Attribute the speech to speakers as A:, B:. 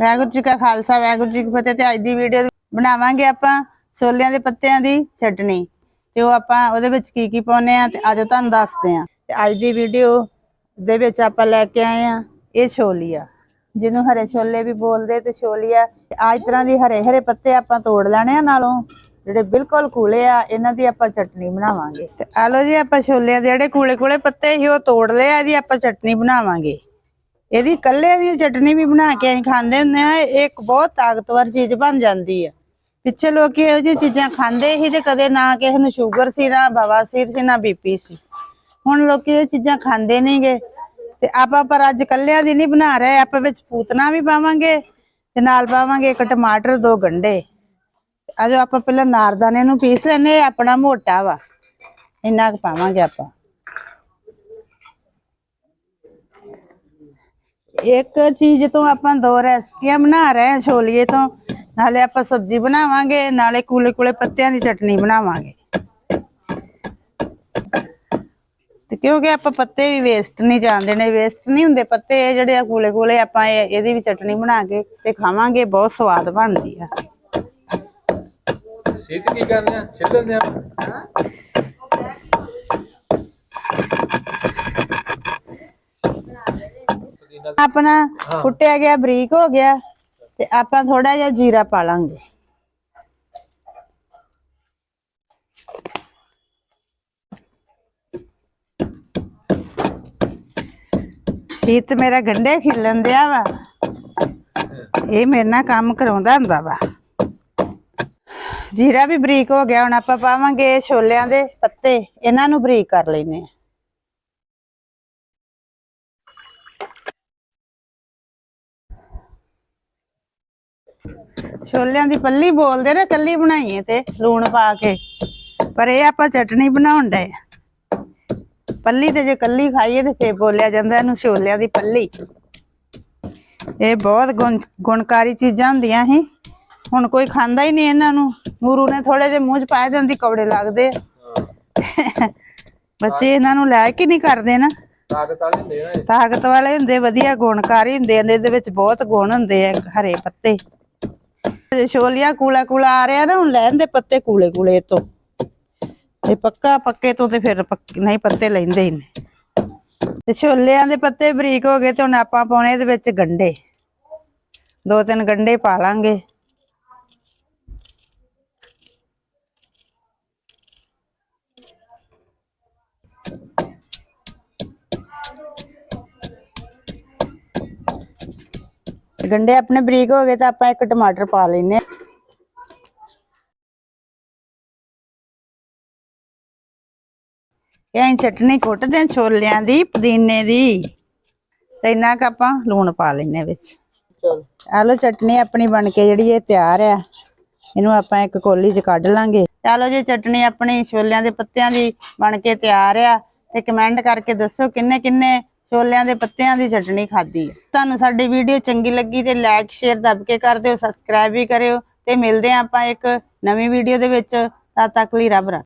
A: ਵਾਹਿਗੁਰੂ ਜੀ ਕਾ ਖਾਲਸਾ, ਵਾਹਿਗੁਰੂ ਜੀ ਕੀ ਫਤਿਹ ਤੇ ਅੱਜ ਦੀ ਵੀਡੀਓ ਬਣਾਵਾਂਗੇ ਆਪਾਂ ਛੋਲਿਆਂ ਦੇ ਪੱਤਿਆਂ ਦੀ ਚਟਨੀ। ਤੇ ਉਹ ਆਪਾਂ ਉਹਦੇ ਵਿੱਚ ਕੀ ਕੀ ਪਾਉਨੇ ਆ ਤੇ ਅੱਜ ਤੁਹਾਨੂੰ ਦੱਸਦੇ ਆ ਤੇ ਅੱਜ ਦੀ ਵੀਡੀਓ ਦੇ ਵਿੱਚ ਆਪਾਂ ਲੈ ਕੇ ਆਏ ਆ ਇਹ ਛੋਲੀਆ। ਜਿਹਨੂੰ ਹਰੇ ਛੋਲੇ ਵੀ ਬੋਲਦੇ ਤੇ ਛੋਲੀਆ, ਤੇ ਅੱਜ ਤਰ੍ਹਾਂ ਦੀ ਹਰੇ ਹਰੇ ਪੱਤੇ ਆਪਾਂ ਤੋੜ ਲੈਣੇ ਆ ਨਾਲੋਂ, ਜਿਹੜੇ ਬਿਲਕੁਲ ਕੂਲੇ ਆ, ਇਹਨਾਂ ਦੀ ਆਪਾਂ ਚਟਨੀ ਬਣਾਵਾਂਗੇ। ਤੇ ਆ ਲਓ ਜੀ ਆਪਾਂ ਛੋਲਿਆਂ ਦੇ ਜਿਹੜੇ ਕੂਲੇ ਕੂਲੇ ਪੱਤੇ ਸੀ, ਉਹ ਤੋੜ ਲਏ ਆ ਇਹਦੀ ਆਪਾਂ ਚਟਨੀ ਬਣਾਵਾਂਗੇ। ਇਹਦੀ ਕੱਲੇ ਦੀ ਚਟਨੀ ਵੀ ਬਣਾ ਕੇ ਅਸੀਂ ਖਾਂਦੇ ਹੁੰਦੇ ਆ ਇਹ ਇੱਕ ਬਹੁਤ ਤਾਕਤਵਰ ਚੀਜ਼ ਬਣ ਜਾਂਦੀ ਆ ਪਿੱਛੇ ਲੋਕੀ ਇਹੋ ਜਿਹੀ ਚੀਜ਼ਾਂ ਖਾਂਦੇ ਸੀ ਤੇ ਕਦੇ ਨਾ ਕਿਸੇ ਨੂੰ ਸ਼ੂਗਰ ਸੀ, ਨਾ ਬਵਾਸੀਰ ਸੀ, ਨਾ ਬੀਪੀ ਸੀ। ਹੁਣ ਲੋਕੀ ਇਹ ਚੀਜ਼ਾਂ ਖਾਂਦੇ ਨਹੀਂਗੇ ਤੇ ਆਪਾਂ ਪਰ ਅੱਜ ਕੱਲਿਆਂ ਦੀ ਨਹੀਂ ਬਣਾ ਰਹੇ, ਆਪਾਂ ਵਿੱਚ ਪੂਤਨਾ ਵੀ ਪਾਵਾਂਗੇ ਤੇ ਨਾਲ ਪਾਵਾਂਗੇ ਇੱਕ ਟਮਾਟਰ, ਦੋ ਗੰਢੇ ਆਜੋ ਆਪਾਂ ਪਹਿਲਾਂ ਨਾਰਦਾਨੇ ਨੂੰ ਪੀਸ ਲੈਨੇ ਆਪਣਾ ਮੋਟਾ ਵਾ। ਇੰਨਾ ਕੁ ਪਾਵਾਂਗੇ ਆਪਾਂ। ਇੱਕ ਚੀਜ਼ ਤੋਂ ਆਪਾਂ ਦੋ ਰੈਸਪੀਆਂ ਬਣਾ ਰਹੇ ਹਾਂ ਛੋਲੀਏ ਤੋਂ ਨਾਲੇ ਆਪਾਂ ਸਬਜ਼ੀ ਬਣਾਵਾਂਗੇ ਨਾਲੇ ਕੂਲੇ ਕੂਲੇ ਪੱਤਿਆਂ ਦੀ ਚਟਨੀ ਬਣਾਵਾਂਗੇ। ਤੇ ਕਿਉਂਕਿ ਆਪਾਂ ਪੱਤੇ ਵੀ ਵੇਸਟ ਨਹੀਂ ਜਾਂਦੇ ਨੇ ਵੇਸਟ ਨਹੀਂ ਹੁੰਦੇ ਪੱਤੇ ਇਹ ਜਿਹੜੇ ਆ ਕੂਲੇ ਕੂਲੇ ਆਪਾਂ ਇਹ- ਇਹਦੀ ਵੀ ਚਟਨੀ ਬਣਾ ਕੇ ਤੇ ਖਾਵਾਂਗੇ ਬਹੁਤ ਸਵਾਦ ਬਣਦੀ ਆ।
B: ਸਿੱਧ ਕੀ ਕਰਨੇ ਆ? ਛਿੱਲਣ ਦੇ ਆ
A: ਆਪਣਾ ਕੁੱਟਿਆ ਗਿਆ ਬਰੀਕ ਹੋ ਗਿਆ ਤੇ ਆਪਾਂ ਥੋੜਾ ਜਿਹਾ ਜੀਰਾ ਪਾ ਲਾਂਗੇ। ਸੀਤ ਮੇਰਾ ਗੰਡੇ ਖਿਲਣ ਦਿਆ ਵਾ। ਇਹ ਮੇਰੇ ਨਾਲ ਕੰਮ ਕਰਾਉਂਦਾ ਹੁੰਦਾ ਵਾ। ਜੀਰਾ ਵੀ ਬਰੀਕ ਹੋ ਗਿਆ ਹੁਣ ਆਪਾਂ ਪਾਵਾਂਗੇ ਛੋਲਿਆਂ ਦੇ ਪੱਤੇ। ਇਹਨਾਂ ਨੂੰ ਬਰੀਕ ਕਰ ਲੈਨੇ ਆ। ਛੋਲਿਆਂ ਦੀ ਪੱਲੀ ਬੋਲਦੇ ਨੇ ਕੱਲੀ ਬਣਾਈਏ ਤੇ ਲੂਣ ਪਾ ਕੇ। ਪਰ ਇਹ ਆਪਾਂ ਚਟਨੀ ਬਣਾਉਣ ਡਏ ਪੱਲੀ ਤੇ ਜੇ ਕੱਲੀ ਖਾਈਏ ਤੇ ਫੇਰ ਬੋਲਿਆ ਜਾਂਦਾ ਇਹਨੂੰ ਛੋਲਿਆਂ ਦੀ ਪੱਲੀ। ਇਹ ਬਹੁਤ ਗੁਣ ਗੁਣਕਾਰੀ ਚੀਜ਼ਾਂ ਹੁੰਦੀਆਂ ਸੀ। ਹੁਣ ਕੋਈ ਖਾਂਦਾ ਹੀ ਨਹੀਂ ਇਹਨਾਂ ਨੂੰ। ਨੂਰੂ ਨੇ ਥੋੜੇ ਜਿਹੇ ਮੂੰਹ ਚ ਪਾਏ ਜਾਂਦੀ ਕੌੜੇ ਲੱਗਦੇ। ਬੱਚੇ ਇਹਨਾਂ ਨੂੰ ਲੈ ਕੇ ਨਹੀਂ ਕਰਦੇ ਨਾ।
B: ਤਾਕਤ ਵਾਲੇ ਹੁੰਦੇ।
A: ਤਾਕਤ ਵਾਲੇ ਹੁੰਦੇ ਵਧੀਆ ਗੁਣਕਾਰੀ ਹੁੰਦੇ ਨੇ ਇਹਦੇ ਵਿੱਚ ਬਹੁਤ ਗੁਣ ਹੁੰਦੇ ਆ ਹਰੇ ਪੱਤੇ। ਜੇ ਛੋਲੀਆ ਕੂਲਾ ਕੂਲਾ ਆ ਰਿਹਾ ਨਾ, ਹੁਣ ਲੈਣ ਦੇ ਪੱਤੇ ਕੂਲੇ ਕੂਲੇ ਤੋਂ ਇਹ ਪੱਕਾ, ਪੱਕੇ ਤੋਂ ਤੇ ਫਿਰ ਪੱਕੇ, ਨਹੀਂ ਪੱਤੇ ਲੈਂਦੇ ਹੀ ਨੇ ਤੇ ਛੋਲਿਆਂ ਦੇ ਪੱਤੇ ਬਰੀਕ ਹੋ ਗਏ ਤੇ ਹੁਣ ਆਪਾਂ ਪਾਉਣੇ ਇਹਦੇ ਵਿੱਚ ਗੰਡੇ। ਦੋ ਤਿੰਨ ਗੰਡੇ ਪਾ ਲਾਂਗੇ। ਗੰਡੇ ਆਪਣੇ ਬਰੀਕ ਹੋ ਗਏ ਤਾਂ ਆਪਾਂ ਇੱਕ ਟਮਾਟਰ ਪਾ ਲੈਨੇ ਇਹ ਚਟਨੀ ਕੁੱਟਦੇ ਛੋਲਿਆਂ ਦੀ ਪੁਦੀਨੇ ਦੀ ਤੇ ਇੰਨਾ ਕੁ ਆਪਾਂ ਲੂਣ ਪਾ ਲੈਨੇ ਵਿੱਚ।
B: ਚਲ।
A: ਆਲੋ ਚਟਨੀ ਆਪਣੀ ਬਣ ਕੇ ਜਿਹੜੀ ਇਹ ਤਿਆਰ ਆ। ਇਹਨੂੰ ਆਪਾਂ ਇੱਕ ਕੋਲੀ 'ਚ ਕੱਢ ਲਾਂਗੇ। ਚਲੋ ਜੀ ਚਟਨੀ ਆਪਣੀ ਛੋਲਿਆਂ ਦੇ ਪੱਤਿਆਂ ਦੀ ਬਣ ਕੇ ਤਿਆਰ ਆ। ਤੇ ਕਮੈਂਟ ਕਰਕੇ ਦੱਸੋ ਕਿੰਨੇ ਕਿੰਨੇ ਛੋਲਿਆਂ ਦੇ ਪੱਤਿਆਂ ਦੀ ਚਟਣੀ ਖਾਧੀ ਹੈ। ਤੁਹਾਨੂੰ ਸਾਡੀ ਵੀਡੀਓ ਚੰਗੀ ਲੱਗੀ ਤੇ ਲਾਈਕ ਸ਼ੇਅਰ ਦੱਬ ਕੇ ਕਰ ਦਿਓ ਸਬਸਕ੍ਰਾਈਬ ਵੀ ਕਰਿਓ ਤੇ ਮਿਲਦੇ ਹਾਂ ਆਪਾਂ ਇੱਕ ਨਵੀਂ ਵੀਡੀਓ ਦੇ ਵਿੱਚ। ਤਦ ਤੱਕ ਲਈ ਰੱਬ ਰੱਖੇ।